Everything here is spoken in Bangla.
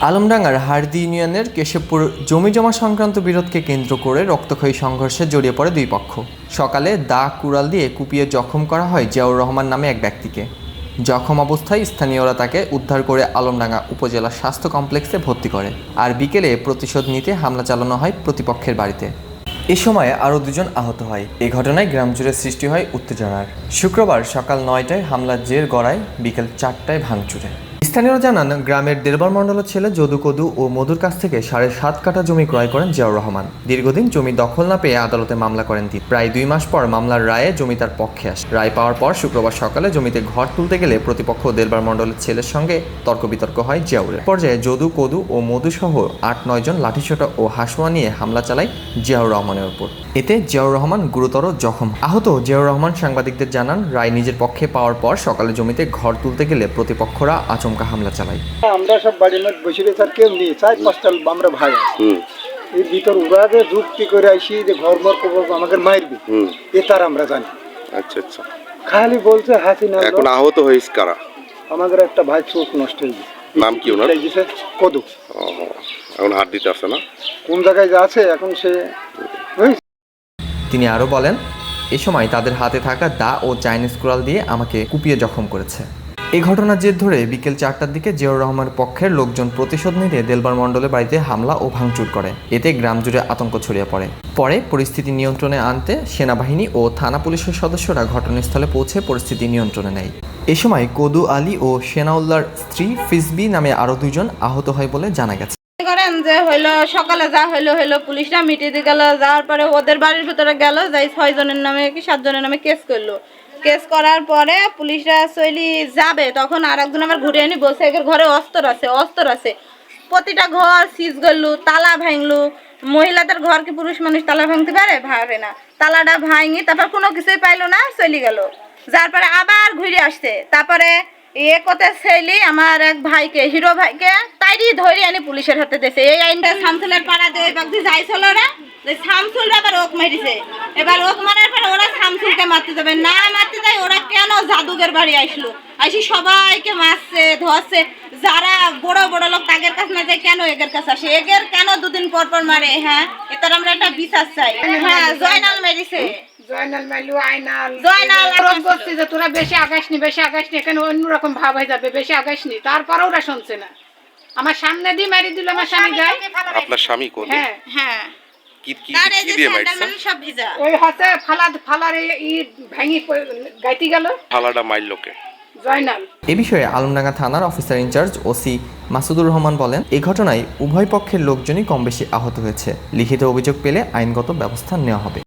আলমডাঙ্গার হারদি ইউনিয়নের কেশবপুর জমি জমা সংক্রান্ত বিরোধকে কেন্দ্র করে রক্তক্ষয়ী সংঘর্ষে জড়িয়ে পড়ে দুই পক্ষ। সকালে দা কুড়াল দিয়ে কুপিয়ে জখম করা হয় জিয়াউর রহমান নামে এক ব্যক্তিকে। জখম অবস্থায় স্থানীয়রা তাকে উদ্ধার করে আলমডাঙ্গা উপজেলা স্বাস্থ্য কমপ্লেক্সে ভর্তি করে আর বিকেলে প্রতিশোধ নিতে হামলা চালানো হয় প্রতিপক্ষের বাড়িতে। এ সময় আরও দুজন আহত হয়। এ ঘটনায় গ্রাম জুড়ে সৃষ্টি হয় উত্তেজনার। শুক্রবার সকাল নয়টায় হামলার জের গড়ায় বিকেল চারটায় ভাঙচুরে। স্থানীয়রা জানান, গ্রামের দেরবার মণ্ডলের ছেলে যদু কদু ও মধুর কাছ থেকে সাড়ে সাত কাঠা জমি ক্রয় করেন জিয়াউর রহমান। দীর্ঘদিন জমি দখল না পেয়ে আদালতে মামলা করেন তিনি। প্রায় দুই মাস পর মামলার রায়ে জমি তার পক্ষে আসে। রায় পাওয়ার পর শুক্রবার সকালে জমিতে ঘর তুলতে গেলে প্রতিপক্ষ দেলবার মণ্ডলের ছেলের সঙ্গে তর্ক বিতর্ক হয় জিয়াউরের। পর্যায়ে যদু কদু ও মধু সহ আট নয় জন লাঠিসোঁটা ও হাসুয়া নিয়ে হামলা চালায় জিয়াউর রহমানের উপর এতে জিয়াউর রহমান গুরুতর জখম। আহত জিয়াউর রহমান সাংবাদিকদের জানান, রায় নিজের পক্ষে পাওয়ার পর সকালে জমিতে ঘর তুলতে গেলে প্রতিপক্ষরা আচমকা হামলা চালায়। আমরা সব বাড়ির মধ্যে বসে রয়েছে আর কেউ নেই। চার পাঁচটা আমরা ভাই এর ভিতর ওরা যে যুক্তি করে আইসি যে ঘর মর করব আমাকে মারবে এ তার আমরা জানি। আচ্ছা আচ্ছা। খালি বলছে হাসিনা এখন আহত হয়েছে কারা? আমাদের একটা ভাই চোখ নষ্ট হয়ে গেছে। নাম কি ওনার? কদু। এখন হাত দিতে আসে না? কোন জায়গায় যে আছে এখন সে তিনি আরও বলেন এ সময় তাদের হাতে থাকা দা ও চাইনিজ কুড়াল দিয়ে আমাকে কুপিয়ে জখম করেছে। এই ঘটনার জের ধরে বিকেল চারটার দিকে জিয়াউর রহমানের পক্ষের লোকজন প্রতিশোধ নিতে দেলবার মণ্ডলের বাড়িতে হামলা ও ভাঙচুর করে। এতে গ্রাম জুড়ে আতঙ্ক ছড়িয়ে পড়ে। পরে পরিস্থিতি নিয়ন্ত্রণে আনতে সেনাবাহিনী ও থানা পুলিশের সদস্যরা ঘটনাস্থলে পৌঁছে পরিস্থিতি নিয়ন্ত্রণে নেয়। এ সময় কদু আলী ও সেনাউল্লার স্ত্রী ফিসবি নামে আরও দুজন আহত হয় বলে জানা গেছে। করেন যে হইল সকালে যা হইল হইল পুলিশরা মিটিয়ে দিয়ে গেল, যাওয়ার পরে ওদের বাড়ির ভিতরে গেল, যাই ছয় জনের নামে কি সাত জনের নামে কেস করল। কেস করার পরে পুলিশরা চলি যাবে, তখন আর একজন আবার ঘুরে এনে বলছে, এদের ঘরে অস্ত্র আছে অস্ত্র আছে। প্রতিটা ঘর সিজ করলু তালা ভাঙলু। মহিলাদের ঘর কি পুরুষ মানুষ তালা ভাঙতে পারে? পারে না। তালাটা ভাঙি, তারপর কোনো কিছুই পাইলো না, চলে গেল। যার পরে আবার ঘুরে আসছে। তারপরে এ কথা আমার এক ভাইকে, হিরো ভাইকে আনি পুলিশের হাতে এই আইনটা শামসুলের যাইছিল ওরা ওই শামসুল ওক মেরেছে। এবার ওক মারার পরে ওরা শামসুলকে মারতে যাবে। না মারতে যায়, ওরা কেন জাদুকের বাড়ি সবাইকে মারছে, ধরছে। যারা বড় বড় লোক, তাদের কাছে না যায় কেন এগের কাছে আসে? এগের কেন দুদিন পর পর মারে? হ্যাঁ এটার আমরা একটা বিচার চাই। হ্যাঁ জয়নাল মেরেছে। জয়নাল মাইলু আইনাল জয়নাল রোজ বলছি যে তোরা বেশি আগাসনি বেশি আগাসনি এখানে অন্যরকম ভাব হয়ে যাবে বেশি আগাসনি তারপরে ওরা শুনছে না। আমার সামনে দিয়ে মারি দিল আমার স্বামী যায়। আপনার স্বামী কোন হ্যাঁ। হ্যাঁ। ওই হাতে ফালা ফালার ই ভাঙি গাইতে গেল। থালাটা মাইল জয়নাল। এ বিষয়ে আলমডাঙ্গা থানার officer in charge OC Masudur Rahman বলেন এই ঘটনায় উভয় পক্ষের লোকজনই কম বেশি আহত হয়েছে। লিখিত অভিযোগ পেলে আইনগত ব্যবস্থা নেওয়া হবে।